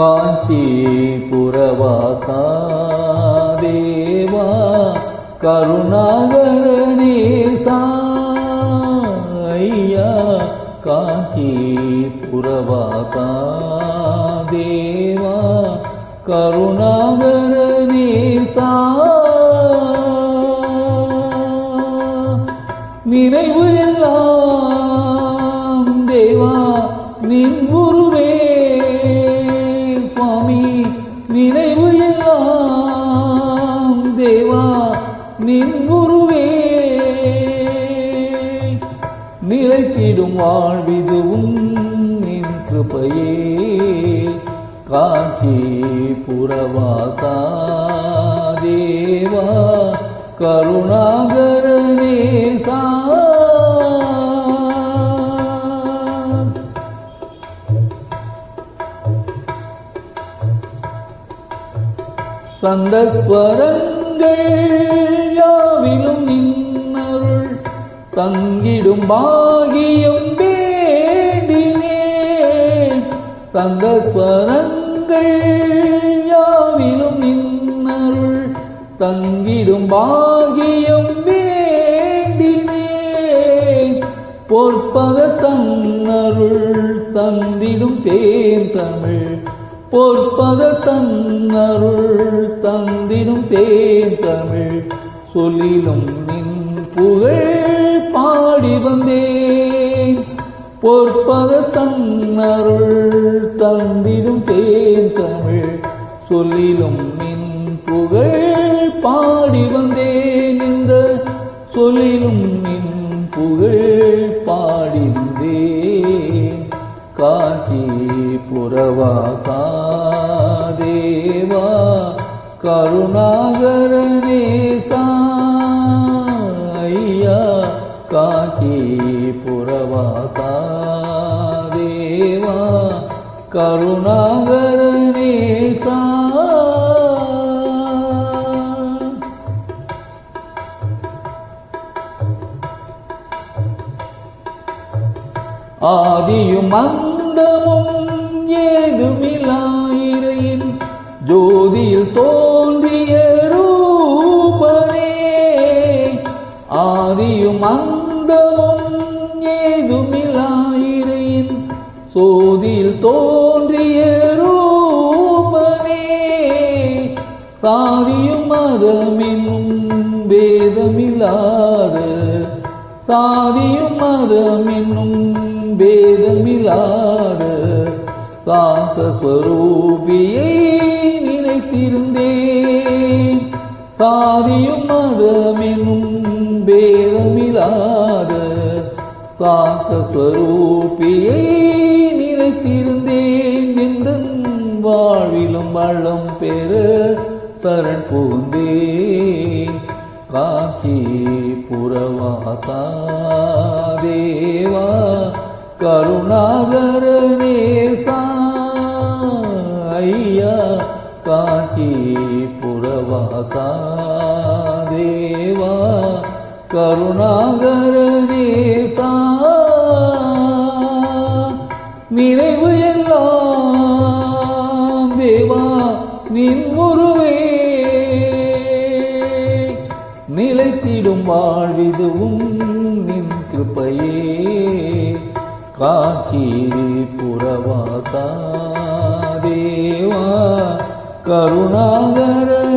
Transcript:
ाञ्ची पुरबासाुणागरने सा करुणागरनेता पूरबासाुणागरसा வாழ்விதுவும் நின் கிருபையே. காக்கி புறவாசா தேவா கருணாகர சந்தர்ப்பரங்கள் யாவிலும் நின்னருள் தங்கிடும் பாகியம் தந்த சந்தஸ்வரங்கள் யாவிலும் நின்னருள் தங்கிடும் பாகியம் வேண்டினே பொற்பத தன்னருள் தந்திடும் தேன் தமிழ். பொற்பத தன்னருள் தந்திடும் தேன் தமிழ். சொல்லிலும் நின் புகழ் பாடி வந்தேன். பொற்பத தன்னருள் தந்திடும் தேன் தமிழ். சொல்லிலும் நின் புகழ் பாடி வந்தேன் இந்த. சொல்லிலும் நின் புகழ் பாடிந்தேன் காஞ்சி புறவாசா காஞ்சி புறவாசா தேவா கருணாகர ஆதியும் அந்தமும் ஏதுமில்லாயிரையின் ஜோதியில் தோன்றிய ரூபனே. ஆதியும் அந்த தோதில் தோன்றிய ரூபனே சாதியும் மதமெனும் வேதமில்லாத சாதியும் மதமென்னும் பேதமில்லாத சாந்த ஸ்வரூபியை நினைத்திருந்தேன். சாதியும் மதமென்னும் பேதமில்லாத சாந்த வளம் பெற சரண் புகுந்தேன் காஞ்சி புறவாசா தேவா கருணாகர நேசா ஐயா காஞ்சி புறவாசா தேவா கருணாகர நேசா நின் முருவே நிலைத்திடும் வாழ்விதுவும் நின் கிருப்பையே. காட்சி புறவாதா தேவா கருணாகரா